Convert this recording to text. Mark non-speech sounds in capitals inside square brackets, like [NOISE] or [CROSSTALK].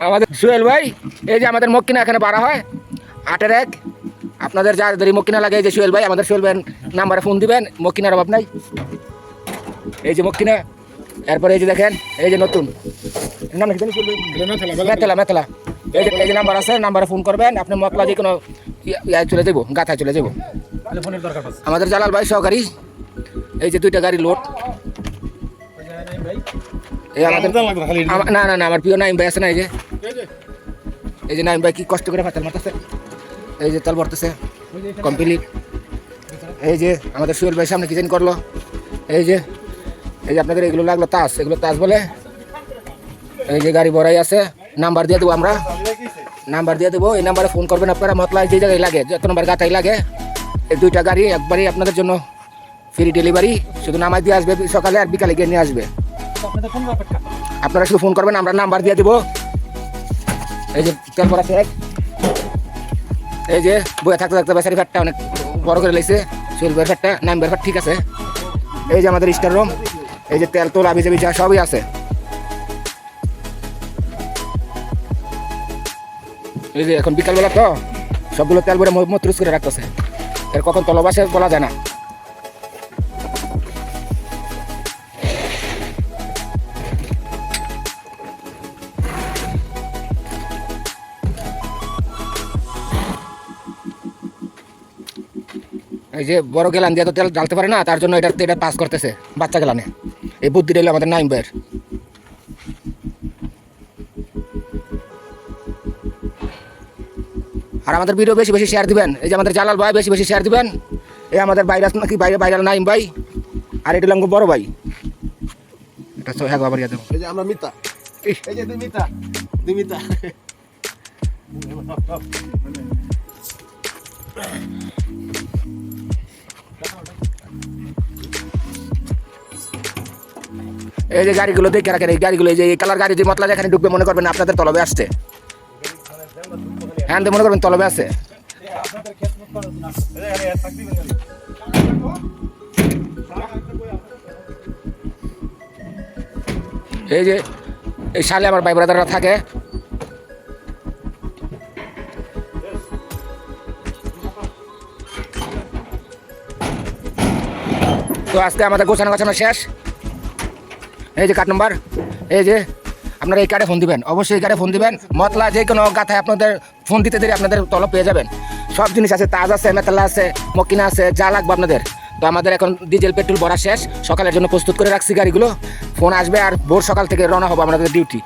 আমাদের সুহেল ভাই এই যে আমাদের মক্কিনা এখানে বাড়া হয় আটের এক। আপনাদের যাদের মক্কিনা লাগে এই যে সুহেল ভাই আমাদের সুহেল ভাই নাম্বারে ফোন দিবেন মক্কিনার অভাব নাই। এই যে মক্কিনা এরপরে এই যে দেখেন এই যে নতুন। নাম কি জানি সুহেল মেতলা মেতলা। এই যে এই যে নাম্বার আছে নাম্বারে ফোন করবেন আপনি মকলা যে কোনো ইয়া- ইয়ায় চলে যাব গাথায় চলে যাব আমাদের জালাল ভাই সহকারী এই যে দুইটা গাড়ি লোড। না না না আমার প্রিয় নাইম ভাই আছে না এই যে। এই যে। নাইম ভাই কি কষ্ট করে ফাতাল মারতেছে। এই যে তাল ভরতেছে। কমপ্লিট। এই যে আমাদের সুয়েল ভাই সামনে কি জানি করল। এই যে এই যে আপনাদের এগুলো লাগল তাস এগুলো তাস বলে। এই যে গাড়ি বড়াই আছে। নাম্বার দিয়ে দেবো আমরা। নাম্বার দিয়ে দেবো। এই নাম্বারে ফোন করবেন আপনারা। মতলাই যে জায়গায় লাগে যত নম্বর গাতাই লাগে এই দুইটা গাড়ি একবারই আপনাদের জন্য ফ্রি ডেলিভারি, শুধু নামাজ দিয়ে আসবে, সকালে আর বিকালে গিয়ে নিয়ে আসবে। আপনারা শুধু ফোন করবেন, আমরা নাম্বার দিয়ে দেবো। এই যে, তেল ভরা এক। এই যে, বইয়ে থাকতে থাকতে বেসারি ফ্যাটটা অনেক বড় করে লেগেছে। সিলভার ফ্যাটটা নাম্বার ফ্যাট ঠিক আছে। এই যে আমাদের স্টার রুম, এই যে তেল তোলা, ভিজে যা সবই আছে। এই যে, এখন বিকালবেলা তো, সবগুলো তেল ভরে মতরুজ করে রাখতেছে। এর কখন তলবাসে বলা যায় না। এই যে বড় গেলান দিয়ে তো তেল ঢালতে পারে না তার জন্য এটা এটা পাস করতেছে বাচ্চা গেলানে। এই বুদ্ধিটা হলো আমাদের নাইম ভাইয়ের আর আমাদের ভিডিও বেশি বেশি শেয়ার দিবেন। এই যে আমাদের জালাল ভাই বেশি বেশি শেয়ার দিবেন। এই আমাদের বাইরাস নাকি বাইরে বাইরাল নাইম ভাই। আর এটা আমার বড় ভাই। এটা তো হ্যাঁ বাবার ইয়াদ এই যে আমরা মিতা। এই যে দুই মিতা। দুই মিতা। [LAUGHS] এই যে গাড়িগুলো দেখে রাখেন, এই গাড়িগুলো, এই যে এই কালার গাড়ি যে মতলা যেখানে ঢুকবে, মনে করবেন আপনাদের তলবে আসছে। হ্যাঁ মনে করবেন তলবে আছে। এই যে, এই সালে আমার ভাই ব্রাদাররা থাকে। তো আজকে আমাদের গোছানো গোছানো শেষ। এই যে কার্ড নাম্বার এই যে আপনারা এই কার্ডে ফোন দিবেন। অবশ্যই এই কার্ডে ফোন দিবেন। মতলা যে কোনো গাথায় আপনাদের ফোন দিতে দেরি আপনাদের তলব পেয়ে যাবেন। সব জিনিস আছে, তাজ আছে, মেতলা আছে, মকিনা আছে, যা লাগবে আপনাদের। তো আমাদের এখন ডিজেল পেট্রোল ভরা শেষ। সকালের জন্য প্রস্তুত করে রাখছি গাড়িগুলো। ফোন আসবে আর ভোর সকাল থেকে রওনা হব আমাদের ডিউটি